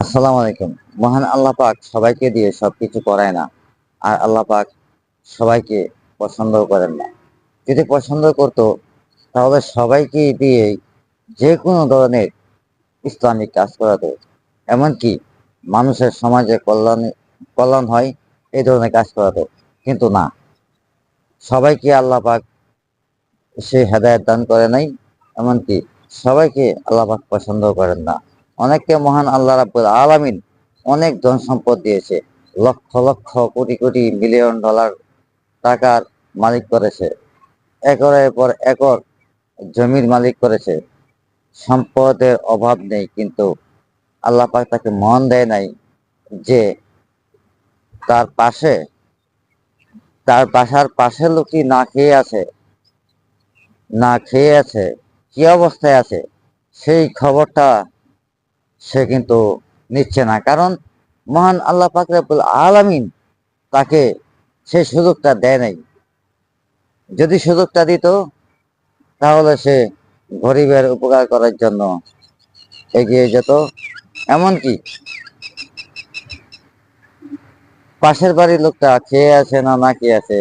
আসসালামু আলাইকুম। মহান আল্লাহ পাক সবাইকে দিয়ে সবকিছু করায় না, আর আল্লাহ পাক সবাইকে পছন্দ করেন না। যদি পছন্দ করত, তাহলে সবাইকে দিয়ে যে কোনো ধরনের ইসলামিক কাজ করাতো। এমনকি মানুষের সমাজে কল্যাণ কল্যাণ হয়, এই ধরনের কাজ করাতো। কিন্তু না, সবাইকে আল্লাহ পাক সে হেদায়ত দান করে নাই, এমনকি সবাইকে আল্লাহ পাক পছন্দ করেন না। অনেককে মহান আল্লাহ রাব্বুল আলামিন অনেক ধন সম্পদ দিয়েছে, লক্ষ লক্ষ কোটি কোটি মিলিয়ন ডলার টাকার মালিক করেছে, একরের পর একর জমির মালিক করেছে। সম্পদের অভাব নেই, কিন্তু আল্লাহ পাক তাকে মন দেয় নাই যে তার পাশে, তার বাসার পাশের লোকই না খেয়ে আছে, না খেয়ে আছে, কি অবস্থায় আছে? সেই খবরটা সে কিন্তু নিচ্ছে না। কারণ মহান আল্লাহ পাক রব্বুল আলামিন তাকে সেই সুযোগটা দেয় নাই। যদি সুযোগটা দিত, তাহলে সে গরিবের উপকার করার জন্য এগিয়ে যেত। এমনকি পাশের বাড়ির লোকটা খেয়ে আছে না না খেয়ে আছে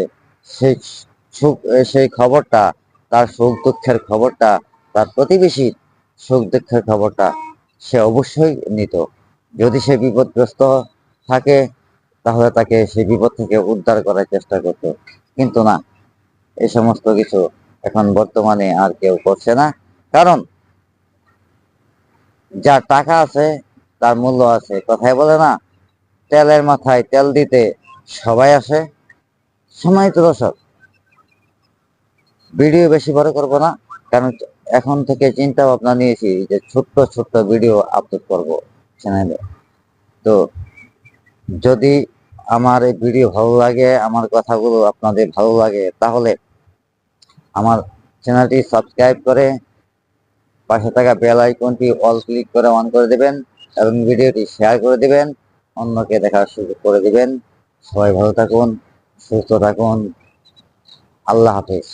সেই সুখ, সেই খবরটা, তার সুখ দুঃখের খবরটা, তার প্রতিবেশীর সুখ দুঃখের খবরটা সে অবশ্যই নিত। যদি সে বিপদগ্রস্ত থাকে, তাহলে তাকে সেই বিপদ থেকে উদ্ধার করার চেষ্টা করত। কিন্তু না এই সমস্ত কিছু এখন বর্তমানে আর কেউ করছে না। কারণ যার টাকা আছে, তার মূল্য আছে। কথাই বলে না, তেলের মাথায় তেল দিতে সবাই আসে। সময় তো দর্শক। ভিডিও বেশি বড় করব না। কারণ এখন থেকে চিন্তা ভাবনা নিয়েছি যে ছোট্ট ছোট্ট ভিডিও আপলোড করব চ্যানেলে তো যদি আমার এই ভিডিও ভালো লাগে, আমার কথাগুলো আপনাদের ভালো লাগে, তাহলে আমার চ্যানেলটি সাবস্ক্রাইব করে পাশে থাকা বেল আইকনটি অল ক্লিক করে অন করে দেবেন এবং ভিডিওটি শেয়ার করে দিবেন। অন্যকে দেখার সুযোগ করে দিবেন। সবাই ভালো থাকুন, সুস্থ থাকুন। আল্লাহ হাফিজ।